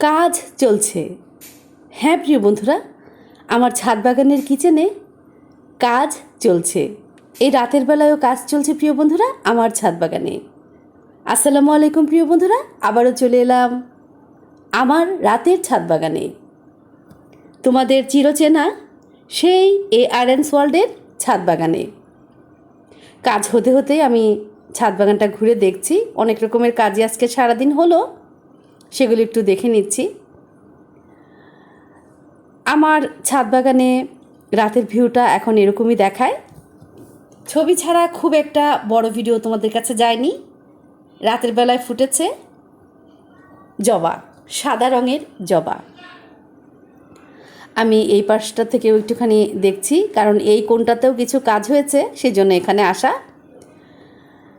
কাজ চলছে। হ্যাঁ প্রিয় বন্ধুরা, আমার ছাদ বাগানের কিচেনে কাজ চলছে। এই রাতের বেলায়ও কাজ চলছে, প্রিয় বন্ধুরা, আমার ছাদ বাগানে। আসসালামু আলাইকুম, প্রিয় বন্ধুরা, আবারও চলে এলাম আমার রাতের ছাদ বাগানে। তোমাদের চিরচেনা সেই এ আর এন ওয়ার্ল্ডের ছাদ বাগানে। কাজ হতে হতে আমি ছাদ বাগানটা ঘুরে দেখছি। অনেক রকমের কাজই আজকে সারাদিন হলো। সেগুলো একটু দেখে নিচ্ছি। আমার ছাদ বাগানে রাতের ভিউটা এখন এরকমই দেখায়। ছবি ছাড়া খুব একটা বড় ভিডিও তোমাদের কাছে যায়নি। রাতের বেলায় ফুটেছে জবা, সাদা রঙের জবা। আমি এই পাশটা থেকেও একটুখানি দেখছি, কারণ এই কোনটাতেও কিছু কাজ হয়েছে সেই জন্য এখানে আসা।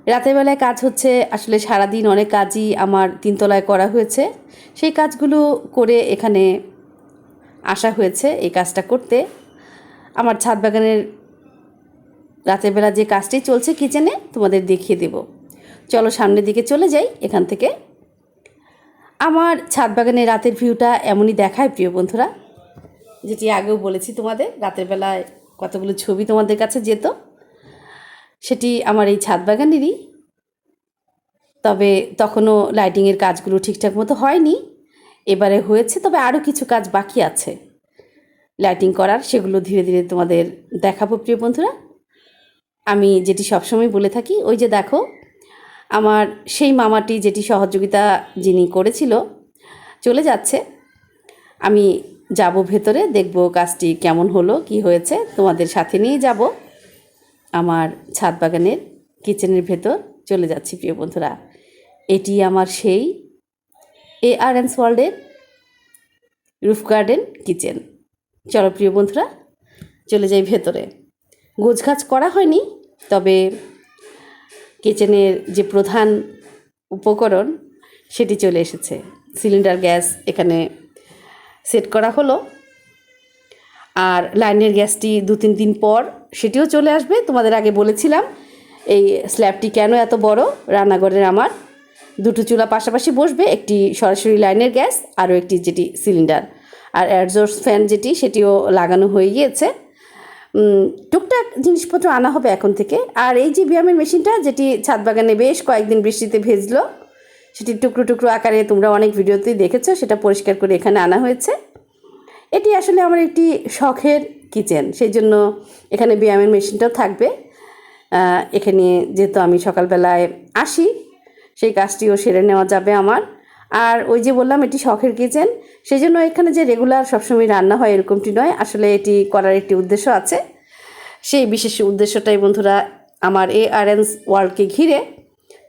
রাতের বেলায় কাজ হচ্ছে, আসলে সারাদিন অনেক কাজই আমার তিনতলায় করা হয়েছে। সেই কাজগুলো করে এখানে আসা হয়েছে এই কাজটা করতে। আমার ছাদ বাগানের রাতের বেলা যে কাজটি চলছে কিচেনে তোমাদের দেখিয়ে দেব। চলো সামনের দিকে চলে যাই এখান থেকে। আমার ছাদ বাগানের রাতের ভিউটা এমনই দেখায়, প্রিয় বন্ধুরা। যেটি আগেও বলেছি তোমাদের, রাতের বেলায় কতগুলো ছবি তোমাদের কাছে যেত। সেটি আমার এই ছাদ বাগানেরই। তবে তখনও লাইটিংয়ের কাজগুলো ঠিকঠাক মতো হয়নি। এবারে হয়েছে, তবে আরও কিছু কাজ বাকি আছে। লাইটিং করার সেগুলো ধীরে ধীরে তোমাদের দেখাবো, প্রিয় বন্ধুরা। আমি যেটি সবসময় বলে থাকি, ওই যে দেখো, আমার সেই মামাটি যেটি সহযোগিতা যিনি করেছিল, চলে যাচ্ছে। আমি যাব ভেতরে, দেখব কাজটি কেমন হলো, কি হয়েছে, তোমাদের সাথে নিয়ে যাব। আমার ছাদ বাগানের কিচেনের ভেতর চলে যাচ্ছি, প্রিয় বন্ধুরা। এটি আমার সেই এ আর এন্স ওয়ার্ল্ডের রুফ গার্ডেন কিচেন চলো, প্রিয় বন্ধুরা, চলে যাই ভেতরে। গোছগাছ করা হয়নি, তবে কিচেনের যে প্রধান উপকরণ, সেটি চলে এসেছে। সিলিন্ডার, গ্যাস এখানে সেট করা হলো। আর লাইনের গ্যাসটি দু তিন দিন পর সেটিও চলে আসবে। তোমাদের আগে বলেছিলাম, এই স্ল্যাবটি কেন এত বড়? রান্নাঘরের আমার দুটো চুলা পাশাপাশি বসবে, একটি সরাসরি লাইনের গ্যাস, আরও একটি যেটি সিলিন্ডার। আর অ্যাডজোর্স ফ্যান যেটি, সেটিও লাগানো হয়ে গিয়েছে। টুকটাক জিনিসপত্র আনা হবে এখন থেকে। আর এই যে ব্যায়ামের মেশিনটা, যেটি ছাদ বাগানে বেশ কয়েকদিন বৃষ্টিতে ভেজলো সেটি টুকরো টুকরো আকারে তোমরা অনেক ভিডিওতেই দেখেছ, সেটা পরিষ্কার করে এখানে আনা হয়েছে। এটি আসলে আমার একটি শখের কিচেন সেই জন্য এখানে ব্যায়ামের মেশিনটাও থাকবে। এখানে যেহেতু আমি সকালবেলায় আসি, সেই কাজটিও সেরে নেওয়া যাবে আমার। আর ওই যে বললাম, এটি শখের কিচেন সেই জন্য এখানে যে রেগুলার সবসময় রান্না হয় এরকমটি নয়, আসলে এটি করার একটি উদ্দেশ্য আছে। সেই বিশেষ উদ্দেশ্যটাই বন্ধুরা, আমার এ আর এন ওয়ার্ল্ডকে ঘিরে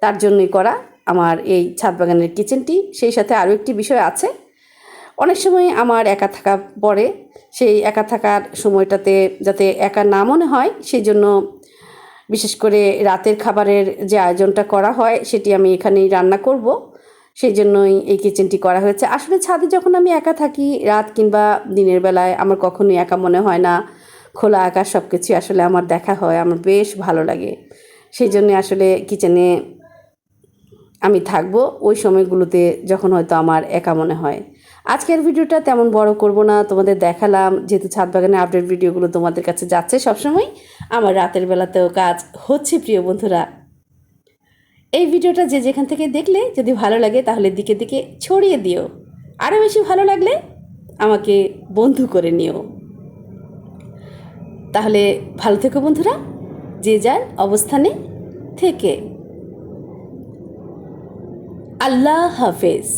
তার জন্যই করা আমার এই ছাদ বাগানের কিচেনটি। সেই সাথে আরও একটি বিষয় আছে অনেক সময় আমার একা থাকা পড়ে। সেই একা থাকার সময়টাতে যাতে একা না মনে হয় সেই জন্য বিশেষ করে রাতের খাবারের যে আয়োজনটা করা হয়, সেটি আমি এখানেই রান্না করব। সেই জন্যই এই কিচেনটি করা হয়েছে। আসলে ছাদে যখন আমি একা থাকি, রাত কিংবা দিনের বেলায় আমার কখনোই একা মনে হয় না। খোলা আকাশ সব কিছু আসলে আমার দেখা হয়, আমার বেশ ভালো লাগে। সেই জন্যে আসলে কিচেনে আমি থাকব। ওই সময়গুলোতে যখন হয়তো আমার একা মনে হয়। আজকের ভিডিওটা তেমন বড় করব না, তোমাদের দেখালাম, যেহেতু ছাদ বাগানের আপডেট ভিডিওগুলো তোমাদের কাছে যাচ্ছে সবসময়। আমার রাতের বেলাতেও কাজ হচ্ছে, প্রিয় বন্ধুরা। এই ভিডিওটা যে যেখান থেকে দেখলে, যদি ভালো লাগে তাহলে দিকে দিকে ছড়িয়ে দিও। আরও বেশি ভালো লাগলে আমাকে বন্ধু করে নিও। তাহলে ভালো থেকো বন্ধুরা, যে যার অবস্থানে থেকে। আল্লাহ হাফেজ।